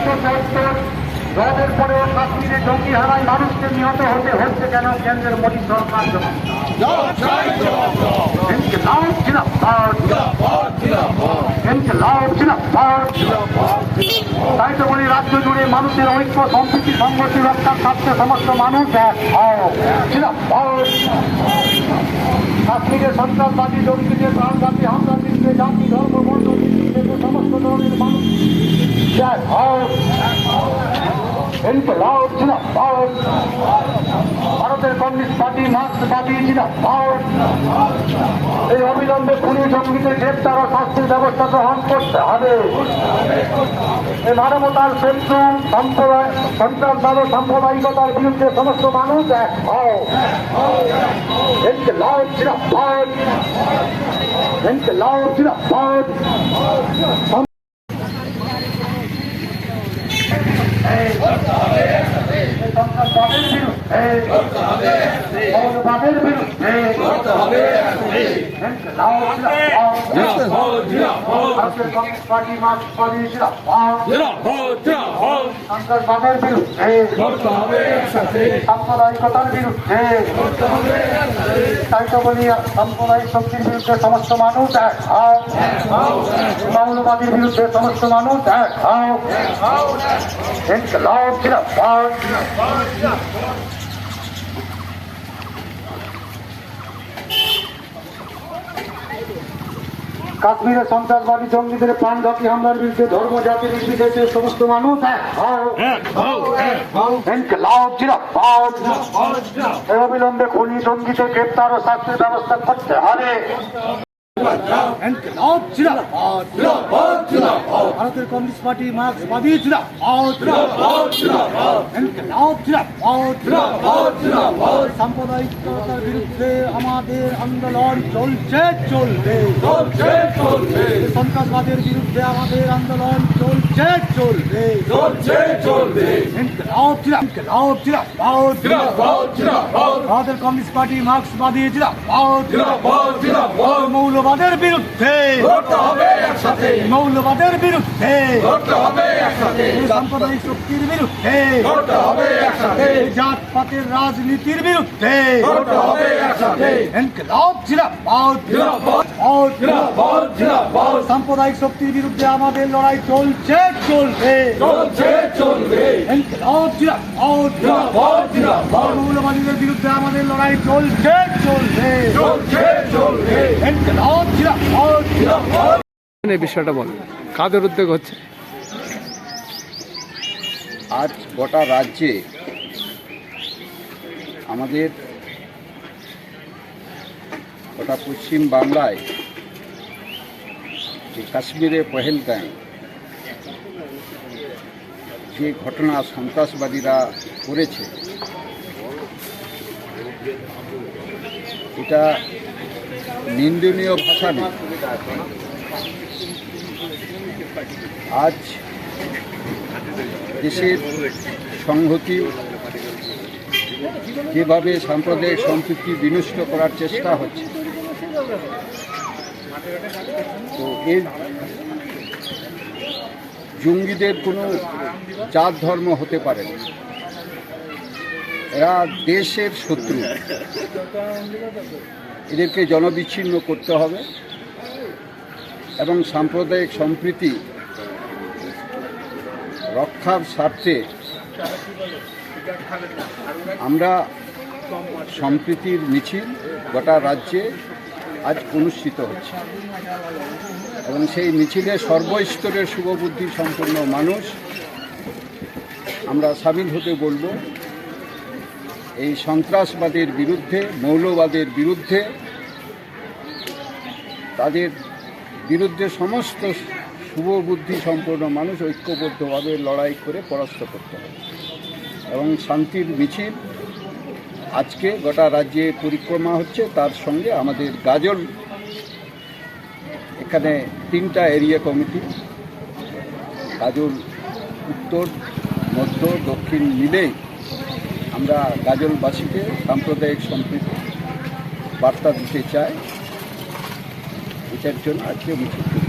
উনিশশো চুয়াত্তর রদের পরেও কাশ্মীরে জঙ্গি হানায় মানুষকে নিহত হতে হচ্ছে কেন কেন্দ্রের মোদী সরকার তাই তো বলি, রাজ্য জুড়ে মানুষের ঐক্য, সম্প্রীতি সংগতি রক্ষার স্বার্থে সমস্ত মানুষ কাশ্মীরে সন্ত্রাসবাদী, জঙ্গিদের প্রাণঘাতী হামলা জাতি, ধর্ম, বর্ণ নির্বিশেষে সমস্ত ধরনের মানুষ এক হও ইনকলাব ভারতের কমিউনিস্ট পার্টি, মার্ক্সবাদী জিন্দাবাদ। এই অবিলম্বে খুনি জঙ্গিদের গ্রেপ্তার ও শাস্তির ব্যবস্থা গ্রহণ করতে হবে। এই মানবতার শত্রু সম্প্রদায়, সন্ত্রাসবাদ ও সাম্প্রদায়িকতার বিরুদ্ধে সমস্ত মানুষ এক হও। ইনকলাব জিন্দাবাদ। ইনকলাব জিন্দাবাদ। সন্ত্রাসবাদের বিরুদ্ধে মৌলবাদের বিরুদ্ধে ভারতের কমিউনিস্ট পার্টি মার্ক্সবাদী সন্ত্রাসবাদের বিরুদ্ধে। সাম্প্রদায়িকতার বিরুদ্ধে। তাই তো বলি সাম্প্রদায়িক শক্তির বিরুদ্ধে সমস্ত মানুষ এক। হও মৌলবাদীর বিরুদ্ধে সমস্ত মানুষ এক। হও ইনকলাব কাশ্মীরের সন্ত্রাসবাদী জঙ্গিদের প্রাণঘাতী হামলার বিরুদ্ধে ধর্ম জাতি নির্বিশেষে সমস্ত মানুষ অবিলম্বে খুনি জঙ্গিদের গ্রেপ্তার ও শাস্তির ব্যবস্থা করতে হবে। ভারতের কমিউনিস্ট পার্টি মার্ক্সবাদী সাম্প্রদায়িকতার বিরুদ্ধে আমাদের আন্দোলন চলছে চলবে। সন্ত্রাসবাদের বিরুদ্ধে আমাদের আন্দোলন চলছে চলবে। জিন্দাবাদ জিন্দাবাদ ভারতের কমিউনিস্ট পার্টি মার্ক্সবাদী জিন্দাবাদ মৌলবাদের বিরুদ্ধে। মৌলবাদের বিরুদ্ধে। সাম্প্রদায়িক শক্তির বিরুদ্ধে। জাতপাতের রাজনীতির বিরুদ্ধে। ইনকলাব জিন্দাবাদ সাম্প্রদায়িক শক্তির বিরুদ্ধে আমাদের লড়াই চলছে চলবে। ইনকলাব জিন্দাবাদ মৌলবাদীদের বিরুদ্ধে আমাদের লড়াই চলছে চলবে। ইনকলাব জিন্দাবাদ এই বিষয়টা বল। কাদের উদ্যোগ হচ্ছে? আজ গোটা রাজ্যে আমাদের গোটা পশ্চিম বাংলায় যে কাশ্মীরে পহেলগাঁয় যে ঘটনা সন্ত্রাসবাদীরা করেছে, এটা নিন্দনীয় ভাষা নেই। আজ দেশের সংহতি যেভাবে সাম্প্রদায়িক সম্পৃক্তি বিনষ্ট করার চেষ্টা হচ্ছে, তো এর জঙ্গিদের কোনো জাত ধর্ম হতে পারে এরা দেশের শত্রু। এদেরকে জনবিচ্ছিন্ন করতে হবে এবং সাম্প্রদায়িক সম্প্রীতি রক্ষার স্বার্থে আমরা সম্প্রীতির মিছিল গোটা রাজ্যে আজ অনুষ্ঠিত হচ্ছে। এবং সেই মিছিলে সর্বস্তরের শুভবুদ্ধি সম্পন্ন মানুষ আমরা সামিল হতে বলব। এই সন্ত্রাসবাদের বিরুদ্ধে, মৌলবাদের বিরুদ্ধে তাদের বিরুদ্ধে সমস্ত শুভ বুদ্ধি সম্পন্ন মানুষ ঐক্যবদ্ধভাবে লড়াই করে পরাস্ত করতে হবে। এবং শান্তির মিছিল আজকে গোটা রাজ্যে পরিক্রমা হচ্ছে, তার সঙ্গে আমাদের গাজল এখানে তিনটা এরিয়া কমিটি গাজল উত্তর, মধ্য, দক্ষিণ মিলেই আমরা গাজলবাসীকে সাম্প্রদায়িক সম্প্রীতি বার্তা দিতে চাই। এটার জন্য আজকে মিছিল